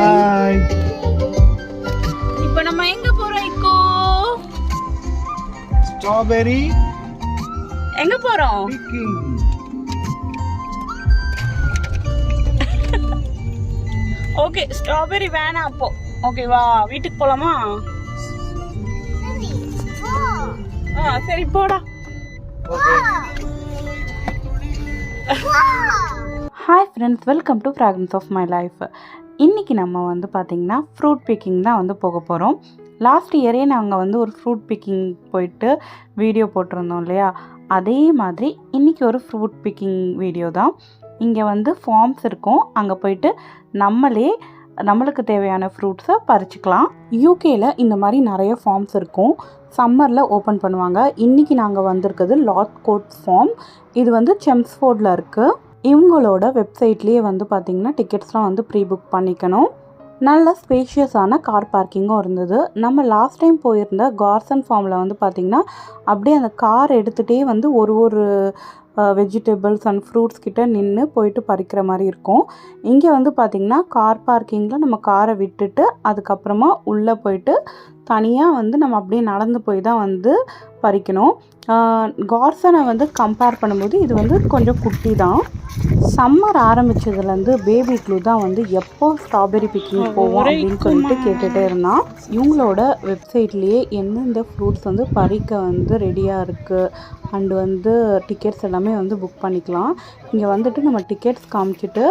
Hi இப்போ நம்ம எங்க போறோம் இக்கோ? ஸ்ட்ராபெரி எங்க போறோம்? ஓகே ஸ்ட்ராபெரி வேணாம் அப்போ. ஓகேவா வீட்டுக்கு போலாமா? ஆ சரி போடா. Friends welcome to fragrance of my life இன்றைக்கி நம்ம வந்து பார்த்திங்கன்னா ஃப்ரூட் பிக்கிங் தான் வந்து போக போகிறோம் லாஸ்ட் இயரே நாங்கள் வந்து ஒரு ஃப்ரூட் பிக்கிங் போயிட்டு வீடியோ போட்டிருந்தோம் இல்லையா? அதே மாதிரி இன்றைக்கி ஒரு ஃப்ரூட் பிக்கிங் வீடியோ தான். இங்கே வந்து ஃபார்ம்ஸ் இருக்கும். அங்கே போயிட்டு நம்மளே நம்மளுக்கு தேவையான ஃப்ரூட்ஸை பறிச்சுக்கலாம். யூகேயில் இந்த மாதிரி நிறைய ஃபார்ம்ஸ் இருக்கும். சம்மரில் ஓப்பன் பண்ணுவாங்க. இன்றைக்கி நாங்கள் வந்திருக்கிறது லாட் கோட் ஃபார்ம் இது வந்து செம்ஸ்ஃபோர்டில் இருக்குது இவங்களோட வெப்சைட்லேயே வந்து பார்த்திங்கன்னா டிக்கெட்ஸ்லாம் வந்து ப்ரீ புக் பண்ணிக்கணும். நல்ல ஸ்பேஷியஸான கார் பார்க்கிங்கும் இருந்தது. நம்ம லாஸ்ட் டைம் போயிருந்த கார்சன் ஃபார்மில் வந்து பார்த்திங்கன்னா அப்படியே அந்த கார் எடுத்துகிட்டே வந்து ஒரு ஒரு வெஜிடபிள்ஸ் அண்ட் ஃப்ரூட்ஸ் கிட்ட நின்று போயிட்டு பறிக்கிற மாதிரி இருக்கும். இங்கே வந்து பார்த்திங்கன்னா கார் பார்க்கிங்கில் நம்ம காரை விட்டுட்டு அதுக்கப்புறமா உள்ளே போயிட்டு தனியாக வந்து நம்ம அப்படியே நடந்து போய் தான் வந்து பறிக்கணும். கார்சனை வந்து கம்பேர் பண்ணும்போது இது வந்து கொஞ்சம் குட்டி தான். சம்மர் ஆரம்பிச்சதுலேருந்து பேபி க்ளூ தான் வந்து எப்போ ஸ்ட்ராபெரி பிக்கிங் போவோம் அப்படின்னு சொல்லிட்டு கேட்டுகிட்டே இருந்தான். இவங்களோட வெப்சைட்லேயே எந்தெந்த ஃப்ரூட்ஸ் வந்து பறிக்க வந்து ரெடியாக இருக்குது அண்டு வந்து டிக்கெட்ஸ் எல்லாமே வந்து புக் பண்ணிக்கலாம். இங்கே வந்துட்டு நம்ம டிக்கெட்ஸ் காமிச்சிட்டு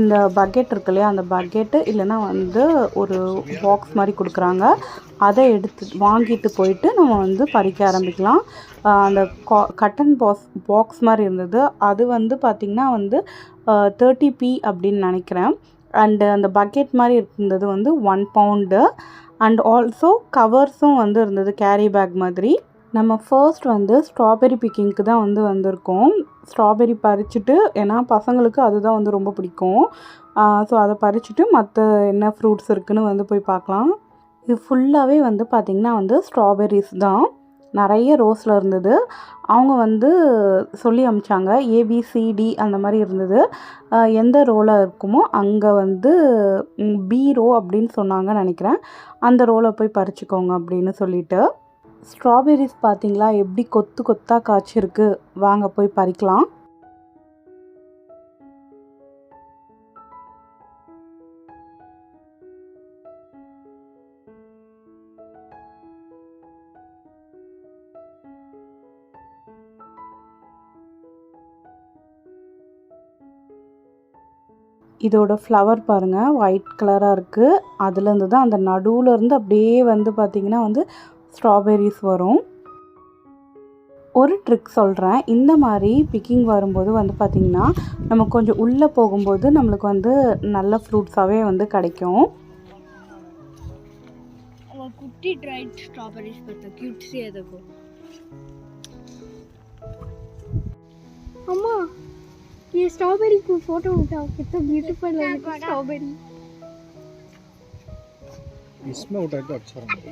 இந்த பக்கெட் இருக்கு இல்லையா அந்த பக்கெட்டு இல்லைன்னா வந்து ஒரு பாக்ஸ் மாதிரி கொடுக்குறாங்க. அதை எடுத்து வாங்கிட்டு போயிட்டு நம்ம வந்து பறிக்க ஆரம்பிக்கலாம். அந்த அந்த கட்டன் பாக்ஸ் பாக்ஸ் மாதிரி இருந்தது. அது வந்து பார்த்திங்கன்னா வந்து தேர்ட்டி பி அப்படின்னு நினைக்கிறேன். அண்டு அந்த பக்கெட் மாதிரி இருந்தது வந்து ஒன் பவுண்டு அண்ட் ஆல்சோ கவர்ஸும் வந்து இருந்தது கேரி பேக் மாதிரி. நம்ம ஃபர்ஸ்ட் வந்து ஸ்ட்ராபெரி பிக்கிங்க்கு தான் வந்து வந்திருக்கோம். ஸ்ட்ராபெரி பறிச்சுட்டு ஏன்னா பசங்களுக்கு அதுதான் வந்து ரொம்ப பிடிக்கும். ஸோ அதை பறிச்சுட்டு மற்ற என்ன ஃப்ரூட்ஸ் இருக்குன்னு வந்து போய் பார்க்கலாம். இது ஃபுல்லாகவே வந்து பார்த்திங்கன்னா வந்து ஸ்ட்ராபெரிஸ் தான். நிறைய ரோஸில் இருந்தது. அவங்க வந்து சொல்லி அமிச்சாங்க. ஏபிசிடி அந்த மாதிரி இருந்தது. எந்த ரோவில் இருக்குமோ அங்கே வந்து பி ரோ அப்படின்னு சொன்னாங்கன்னு நினைக்கிறேன். அந்த ரோவில் போய் பறிச்சுக்கோங்க அப்படின்னு சொல்லிவிட்டு ஸ்ட்ராபெரிஸ் பார்த்தீங்களா? எப்படி கொத்து கொத்தாக காய்ச்சிருக்கு? வாங்க போய் பறிக்கலாம். இதோட ஃப்ளவர் பாருங்கள் ஒயிட் கலராக இருக்குது அதுலேருந்து தான் அந்த நடுவில் இருந்து அப்படியே வந்து பார்த்திங்கன்னா வந்து ஸ்ட்ராபெரிஸ் வரும் ஒரு ட்ரிக் சொல்கிறேன் இந்த மாதிரி பிக்கிங் வரும்போது வந்து பார்த்திங்கன்னா நம்ம கொஞ்சம் உள்ளே போகும்போது நம்மளுக்கு வந்து நல்ல ஃப்ரூட்ஸாகவே வந்து கிடைக்கும் वो कुट्टी ड्राइड स्ट्रॉबेरीज पता क्यूट सी है देखो अम्मा ये स्ट्रॉबेरी को फोटो उठाओ कितना ब्यूटीफुल है स्ट्रॉबेरी इसमें उठाए तो अच्छा रहेगा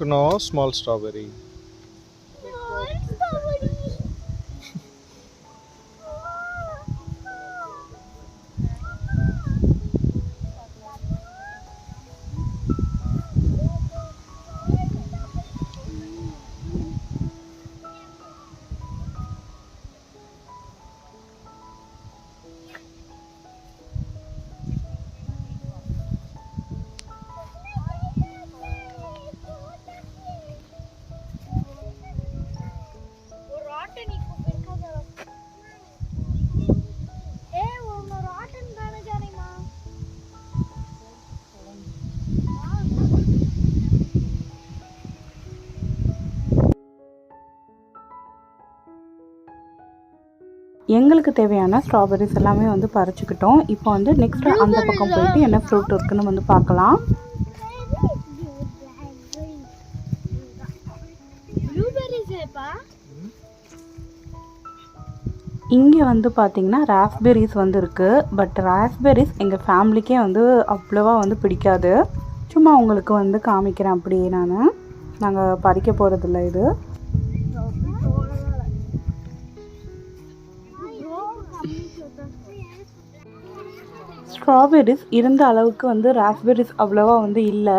No small strawberry. எங்களுக்கு தேவையான ஸ்ட்ராபெரிஸ் எல்லாமே வந்து பறிச்சுக்கிட்டோம். இப்போ வந்து நெக்ஸ்ட் அந்த பக்கம் போயிட்டு என்ன ஃப்ரூட் இருக்குன்னு வந்து பார்க்கலாம். இங்கே வந்து பார்த்திங்கன்னா ராஸ்பெரிஸ் வந்து இருக்குது பட் ராஸ்பெரிஸ் எங்கள் ஃபேமிலிக்கே வந்து அவ்வளோவா வந்து பிடிக்காது. சும்மா உங்களுக்கு வந்து காமிக்கிறேன் அப்படியே நான். நாங்கள் பறிக்க போகிறதில்ல இது. ஸ்ட்ராபெரிஸ் இருந்த அளவுக்கு வந்து ராஸ்பெரிஸ் அவ்வளோவா வந்து இல்லை.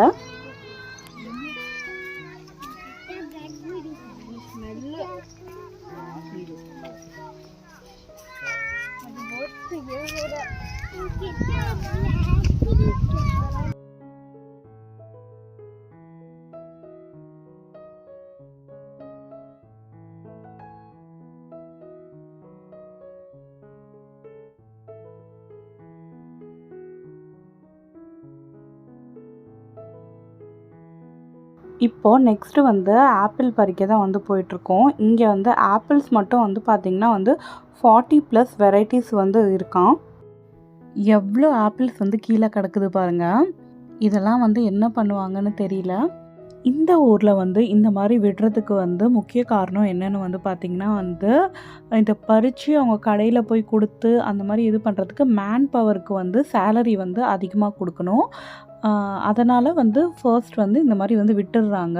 இப்போது நெக்ஸ்ட்டு வந்து ஆப்பிள் பறிக்க தான் வந்து போயிட்டுருக்கோம். இங்கே வந்து ஆப்பிள்ஸ் மட்டும் வந்து பார்த்திங்கன்னா வந்து ஃபார்ட்டி ப்ளஸ் வெரைட்டிஸ் வந்து இருக்கான் எவ்வளோ ஆப்பிள்ஸ் வந்து கீழே கிடக்குது பாருங்கள் இதெல்லாம் வந்து என்ன பண்ணுவாங்கன்னு தெரியல. இந்த ஊரில் வந்து இந்த மாதிரி விடுறதுக்கு வந்து முக்கிய காரணம் என்னென்னு வந்து பார்த்திங்கன்னா வந்து இதை பறித்து அவங்க கடையில் போய் கொடுத்து அந்த மாதிரி இது பண்ணுறதுக்கு மேன் பவருக்கு வந்து சேலரி வந்து அதிகமாக கொடுக்கணும். அதனால் வந்து ஃபர்ஸ்ட் வந்து இந்த மாதிரி வந்து விட்டுடுறாங்க.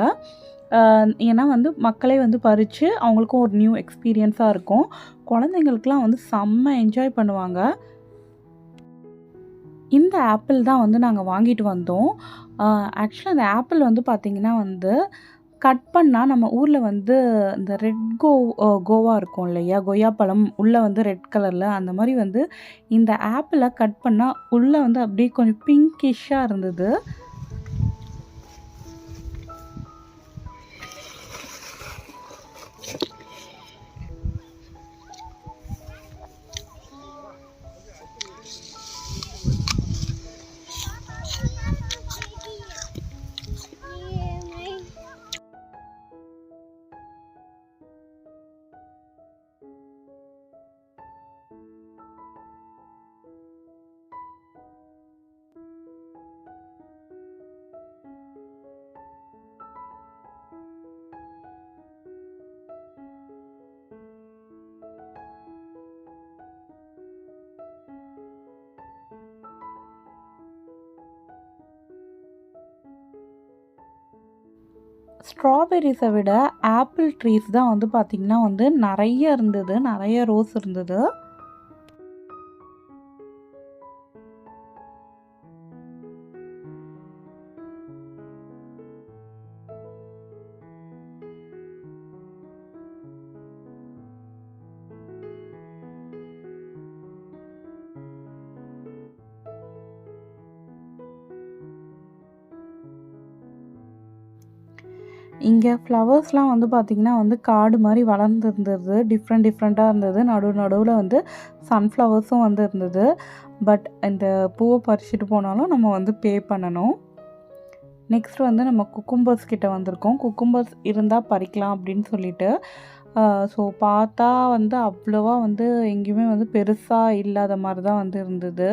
ஏன்னா வந்து மக்களே வந்து பறித்து அவங்களுக்கும் ஒரு நியூ எக்ஸ்பீரியன்ஸாக இருக்கும். குழந்தைங்களுக்குலாம் வந்து செம்ம என்ஜாய் பண்ணுவாங்க. இந்த ஆப்பிள் தான் வந்து நாங்கள் வாங்கிட்டு வந்தோம். ஆக்சுவலாக அந்த ஆப்பிள் வந்து பார்த்திங்கன்னா வந்து கட் பண்ணால் நம்ம ஊரில் வந்து இந்த ரெட் கோ கோவா இருக்கும் இல்லையா? கொய்யாப்பழம் உள்ளே வந்து ரெட் கலரில் அந்த மாதிரி வந்து இந்த ஆப்பிளை கட் பண்ணால் உள்ளே வந்து அப்படியே கொஞ்சம் பிங்கிஷாக இருந்தது. ஸ்ட்ராபெரிஸை விட ஆப்பிள் ட்ரீஸ் தான் வந்து பார்த்திங்கன்னா வந்து நிறைய இருந்தது நிறைய ரோஸ் இருந்தது. இங்கே ஃப்ளவர்ஸ்லாம் வந்து பார்த்திங்கன்னா வந்து காடு மாதிரி வளர்ந்துருந்தது. டிஃப்ரெண்ட் டிஃப்ரெண்ட்டாக இருந்தது. நடு நடுவில் வந்து சன்ஃப்ளவர்ஸும் வந்து இருந்தது. பட் இந்த பூவை பறிச்சுட்டு போனாலும் நம்ம வந்து பே பண்ணணும். நெக்ஸ்ட் வந்து நம்ம குக்கும்பர்ஸ் கிட்டே வந்திருக்கோம். குக்கும்பர்ஸ் இருந்தால் பறிக்கலாம் அப்படின்னு சொல்லிட்டு. ஸோ பார்த்தா வந்து அவ்வளோவா வந்து எங்கேயுமே வந்து பெருசாக இல்லாத மாதிரி தான் வந்து இருந்தது.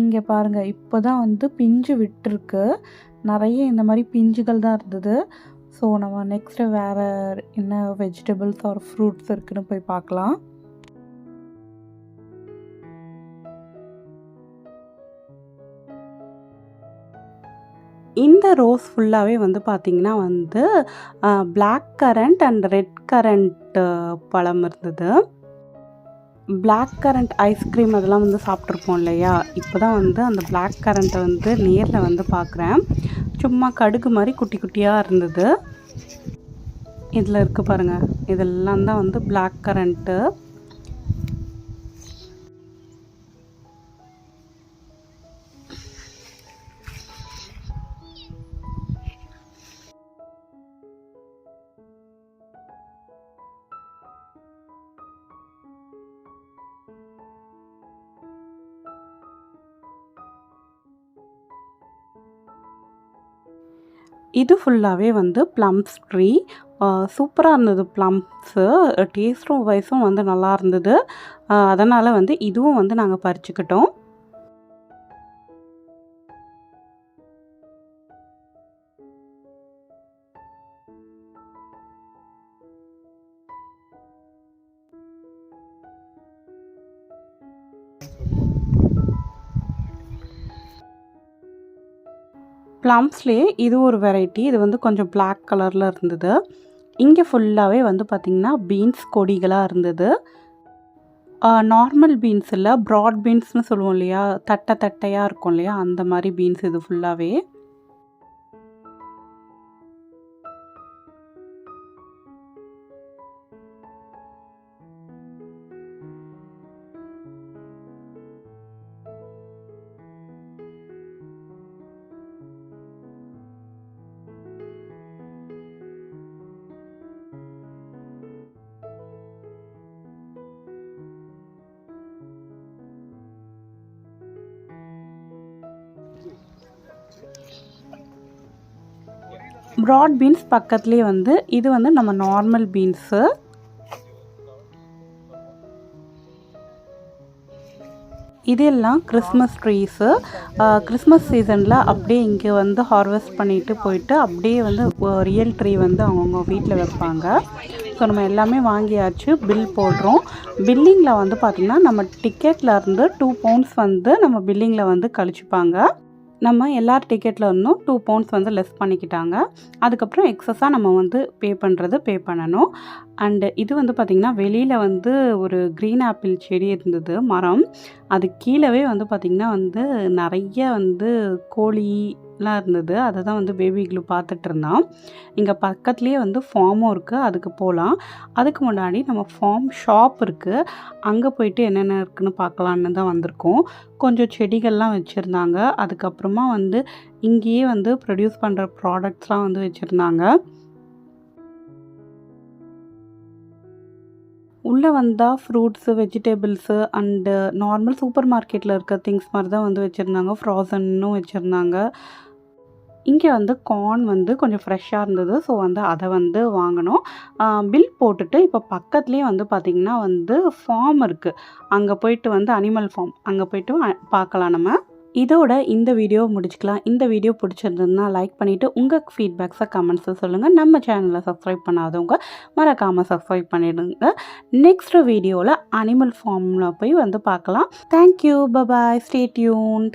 இங்கே பாருங்கள் இப்போ தான் வந்து பிஞ்சு விட்டுருக்கு. நிறைய இந்த மாதிரி பிஞ்சுகள் தான் இருந்தது. ஸோ நம்ம நெக்ஸ்ட்டு வேறு என்ன வெஜிடபிள்ஸ் ஆர் ஃப்ரூட்ஸ் இருக்குன்னு போய் பார்க்கலாம். இந்த ரோஸ் ஃபுல்லாகவே வந்து பார்த்திங்கன்னா வந்து black currant and red currant பழம் இருந்தது. பிளாக் கரண்ட் ஐஸ்கிரீம் அதெல்லாம் வந்து சாப்பிட்ருப்போம் இல்லையா? இப்போ தான் வந்து அந்த பிளாக் கரண்ட்டை வந்து நேரில் வந்து பார்க்குறேன் சும்மா கடுகு மாதிரி குட்டி குட்டியாக இருந்தது. இதில் இருக்குது பாருங்கள் இதெல்லாம் தான் வந்து பிளாக் கரண்ட்டு இது ஃபுல்லாகவே வந்து ப்ளம்ஸ் ட்ரீ சூப்பராக இருந்தது ப்ளம்ஸு டேஸ்ட்டும் வைஸும் வந்து நல்லா இருந்தது. அதனால் வந்து இதுவும் வந்து நாங்கள் பறிச்சுக்கிட்டோம். ப்ளம்ஸ்லேயே இது ஒரு வெரைட்டி. இது வந்து கொஞ்சம் பிளாக் கலரில் இருந்தது. இங்கே ஃபுல்லாகவே வந்து பார்த்திங்கன்னா பீன்ஸ் கொடிகளாக இருந்தது. நார்மல் பீன்ஸ் இல்லை ப்ராட் பீன்ஸ்னு சொல்லுவோம் இல்லையா? தட்டை தட்டையாக இருக்கும் இல்லையா? அந்த மாதிரி பீன்ஸ் இது ஃபுல்லாகவே ப்ராட் பீன்ஸ் பக்கத்துலேயே வந்து இது வந்து நம்ம நார்மல் பீன்ஸு இதெல்லாம் கிறிஸ்மஸ் ட்ரீஸு கிறிஸ்மஸ் சீசனில் அப்படியே இங்கே வந்து ஹார்வெஸ்ட் பண்ணிட்டு போயிட்டு அப்படியே வந்து ரியல் ட்ரீ வந்து அவங்கவுங்க வீட்டில் வைப்பாங்க. ஸோ நம்ம எல்லாமே வாங்கியாச்சு பில் போடுறோம். பில்லிங்கில் வந்து பார்த்திங்கன்னா நம்ம டிக்கெட்டில் இருந்து டூ பவுண்ட்ஸ் வந்து நம்ம பில்லிங்கில் வந்து கழிச்சுப்பாங்க. நம்ம எல்லார் டிக்கெட்டில் இருந்தும் டூ பவுண்ட்ஸ் வந்து லெஸ் பண்ணிக்கிட்டாங்க. அதுக்கப்புறம் எக்ஸஸாக நம்ம வந்து பே பண்ணுறது பே பண்ணணும். அண்டு இது வந்து பார்த்திங்கன்னா வெளியில் வந்து ஒரு க்ரீன் ஆப்பிள் செடி இருந்தது மரம். அது கீழவே வந்து பார்த்திங்கன்னா வந்து நிறைய வந்து கோழி நல்லா இருந்தது. அதை தான் வந்து பேபி க்ளூ பார்த்துட்டு இருந்தான். இங்கே பக்கத்துலேயே வந்து ஃபார்மும் இருக்குது அதுக்கு போகலாம் அதுக்கு முன்னாடி நம்ம ஃபார்ம் ஷாப் இருக்குது அங்கே போயிட்டு என்னென்ன இருக்குன்னு பார்க்கலான்னு தான் வந்திருக்கோம். கொஞ்சம் செடிகள்லாம் வச்சுருந்தாங்க. அதுக்கப்புறமா வந்து இங்கேயே வந்து ப்ரொடியூஸ் பண்ணுற ப்ராடக்ட்ஸ்லாம் வந்து வச்சுருந்தாங்க. உள்ளே வந்தால் fruits vegetables and normal super மார்க்கெட்டில் இருக்க திங்ஸ் மாதிரி தான் வந்து வச்சுருந்தாங்க. ஃப்ராசன்னும் வச்சுருந்தாங்க. இங்கே வந்து கார்ன் வந்து கொஞ்சம் ஃப்ரெஷ்ஷாக இருந்தது. ஸோ வந்து அதை வந்து வாங்கினோம் பில் போட்டுட்டு இப்போ பக்கத்துலேயே வந்து பார்த்திங்கன்னா வந்து ஃபார்ம் இருக்குது அங்கே போயிட்டு வந்து அனிமல் ஃபார்ம் அங்கே போயிட்டு பார்க்கலாம் நம்ம. இதோட இந்த வீடியோ முடிச்சுக்கலாம். இந்த வீடியோ பிடிச்சிருந்ததுன்னா லைக் பண்ணிவிட்டு உங்கள் ஃபீட்பேக்ஸை கமெண்ட்ஸை சொல்லுங்கள் நம்ம சேனலை சப்ஸ்கிரைப் பண்ணாதவங்க மறக்காமல் சப்ஸ்கிரைப் பண்ணிடுங்க. நெக்ஸ்ட் வீடியோவில் அனிமல் ஃபார்மில் போய் வந்து பார்க்கலாம் தேங்க்யூ பபாய் ஸ்டே டியூன்ட்